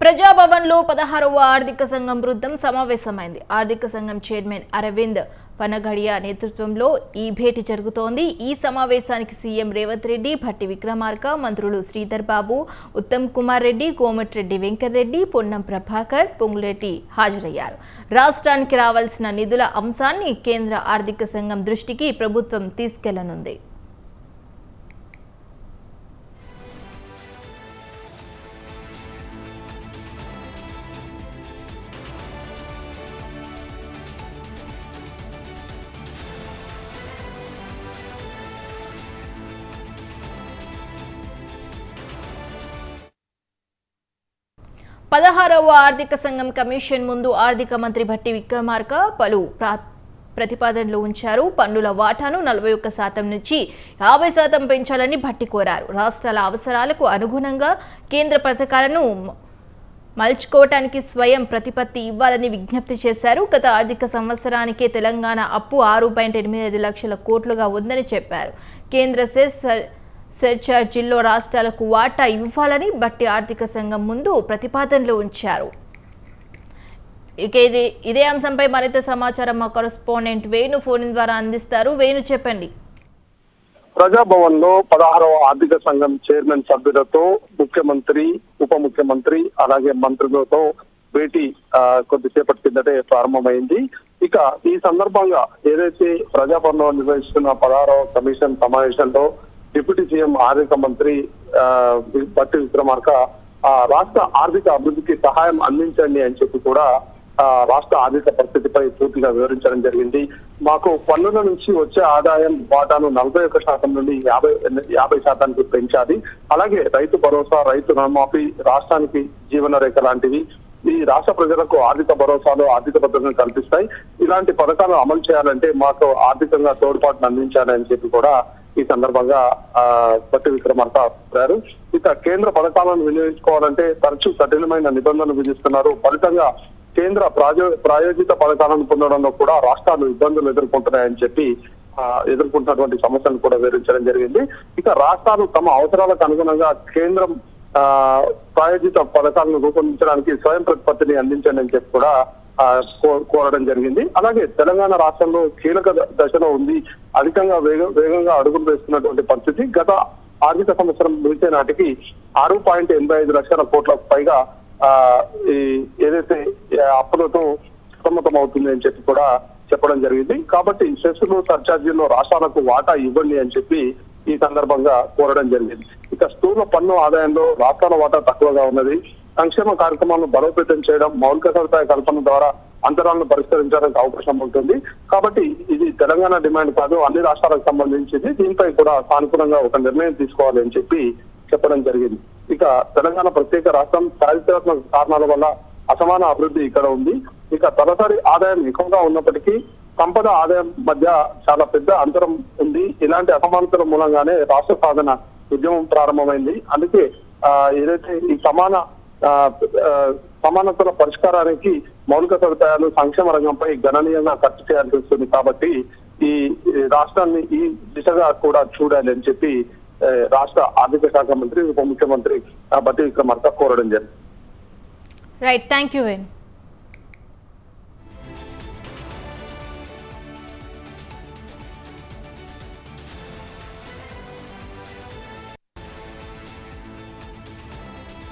ప్రజాభవన్లో పదహారవ ఆర్థిక సంఘం బృందం సమావేశమైంది. ఆర్థిక సంఘం చైర్మన్ అరవింద్ పనగడియా నేతృత్వంలో ఈ భేటీ జరుగుతోంది. ఈ సమావేశానికి సీఎం రేవంత్ రెడ్డి భట్టి విక్రమార్క మంత్రులు శ్రీధర్ బాబు ఉత్తమ్ కుమార్ రెడ్డి కోమటిరెడ్డి వెంకటరెడ్డి పొన్నం ప్రభాకర్ పొంగులేటి హాజరయ్యారు. రాష్ట్రానికి రావాల్సిన నిధుల అంశాన్ని కేంద్ర ఆర్థిక సంఘం దృష్టికి ప్రభుత్వం తీసుకెళ్ళనుంది. పదహారవ ఆర్థిక సంఘం కమిషన్ ముందు ఆర్థిక మంత్రి భట్టి విక్రమార్క పలు ప్రా ప్రతిపాదనలు ఉంచారు. పన్నుల వాటాను నలభై ఒక్క శాతం నుంచి యాభై శాతం పెంచాలని భట్టి కోరారు. రాష్ట్రాల అవసరాలకు అనుగుణంగా కేంద్ర పథకాలను మలుచుకోవటానికి స్వయం ప్రతిపత్తి ఇవ్వాలని విజ్ఞప్తి చేశారు. గత ఆర్థిక సంవత్సరానికే తెలంగాణ అప్పు ఆరు పాయింట్ ఎనిమిది ఐదు లక్షల కోట్లుగా ఉందని చెప్పారు. కేంద్ర సెస్ సర్- సర్చార్జీల్లో రాష్ట్రాలకు వాటా ఇవ్వాలని బట్టి ఆర్థిక సంఘం ముందు ప్రతిపాదనలు ఉంచారు. ఇక ఇది ఇదే అంశంపై మరింత సమాచారం మా కరస్పాండెంట్ వేణు ఫోన్ ద్వారా అందిస్తారు. వేణు చెప్పండి. ప్రజాభవన్లో పదహారవ ఆర్థిక సంఘం చైర్మన్ సభ్యులతో ముఖ్యమంత్రి ఉప ముఖ్యమంత్రి అలాగే మంత్రులతో భేటీ కొద్దిసేపటి కిందటే ప్రారంభమైంది. ఇక ఈ సందర్భంగా ఏదైతే ప్రజాభవన్లో నిర్వహిస్తున్న పదహారవ కమిషన్ సమావేశంలో డిప్యూటీ సీఎం ఆర్థిక మంత్రి ఆ, విక్రమార్క ఆ, రాష్ట్ర ఆర్థిక అభివృద్ధికి సహాయం అందించండి అని చెప్పి కూడా ఆ, రాష్ట్ర ఆర్థిక పరిస్థితిపై పూర్తిగా వివరించడం జరిగింది. మాకు పన్నుల నుంచి వచ్చే ఆదాయం వాటాను నలభై ఒక్క శాతం నుండి యాభై యాభై శాతానికి పెంచాలి అలాగే రైతు భరోసా రైతు రుణమాఫీ రాష్ట్రానికి జీవన రేఖ లాంటివి ఈ రాష్ట్ర ప్రజలకు ఆర్థిక భరోసాలు ఆర్థిక భద్రతను కల్పిస్తాయి. ఇలాంటి పథకాలు అమలు చేయాలంటే మాకు ఆర్థికంగా తోడ్పాటును అందించాలి అని చెప్పి కూడా ఈ సందర్భంగా ఆ పట్టి విక్రమార్క చెప్పారు. ఇక కేంద్ర పథకాలను వినియోగించుకోవాలంటే తరచూ కఠినమైన నిబంధనలు విధిస్తున్నారు. ఫలితంగా కేంద్ర ప్రాయో ప్రాయోజిత పథకాలను పొందడంలో కూడా రాష్ట్రాలు ఇబ్బందులు ఎదుర్కొంటున్నాయని చెప్పి ఆ, ఎదుర్కొంటున్నటువంటి సమస్యలను కూడా వివరించడం జరిగింది. ఇక రాష్ట్రాలు తమ అవసరాలకు అనుగుణంగా కేంద్రం ఆ ప్రాయోజిత పథకాలను రూపొందించడానికి స్వయం ప్రతిపత్తిని అందించండి అని చెప్పి కూడా కోరడం జరిగింది. అలాగే తెలంగాణ రాష్ట్రంలో కీలక ద- దశలో ఉంది. అధికంగా వేగ వేగంగా అడుగులు వేస్తున్నటువంటి పరిస్థితి. గత ఆర్థిక సంవత్సరం ముగిసే నాటికి ఆరు పాయింట్ ఎనభై ఐదు లక్షల కోట్లకు పైగా ఆ ఈ ఏదైతే అప్పులతో సతమతం అవుతుంది అని చెప్పి కూడా చెప్పడం జరిగింది. కాబట్టి సెస్సులు సర్చార్జీల్లో రాష్ట్రాలకు వాటా ఇవ్వండి అని చెప్పి ఈ సందర్భంగా కోరడం జరిగింది. ఇక స్థూల పన్ను ఆదాయంలో రాష్ట్రాల వాటా తక్కువగా ఉన్నది. సంక్షేమ కార్యక్రమాలను బలోపేతం చేయడం మౌలిక సదుపాయ కల్పన ద్వారా అంతరాలను పరిష్కరించడానికి అవకాశం ఉంటుంది. కాబట్టి ఇది తెలంగాణ డిమాండ్ కాదు అన్ని రాష్ట్రాలకు సంబంధించింది. దీనిపై కూడా సానుకూలంగా ఒక నిర్ణయం తీసుకోవాలి అని చెప్పి చెప్పడం జరిగింది. ఇక తెలంగాణ ప్రత్యేక రాష్ట్రం చారిత్రాత్మక కారణాల వల్ల అసమాన అభివృద్ధి ఇక్కడ ఉంది. ఇక తలసరి ఆదాయం ఎక్కువగా ఉన్నప్పటికీ సంపద ఆదాయం మధ్య చాలా పెద్ద అంతరం ఉంది. ఇలాంటి అసమానతల మూలంగానే రాష్ట్ర సాధన ఉద్యమం ప్రారంభమైంది. అందుకే ఏదైతే ఈ సమాన సమానతల పరిష్కారానికి మౌలిక సదుపాయాలు సంక్షేమ రంగంపై గణనీయంగా ఖర్చు చేయాల్సి వస్తుంది. కాబట్టి ఈ రాష్ట్రాన్ని ఈ దిశగా కూడా చూడాలి అని చెప్పి రాష్ట్ర ఆర్థిక శాఖ మంత్రి ఉప ముఖ్యమంత్రి బట్టి విక్రమార్క కోరడం జరిగింది. Right thank you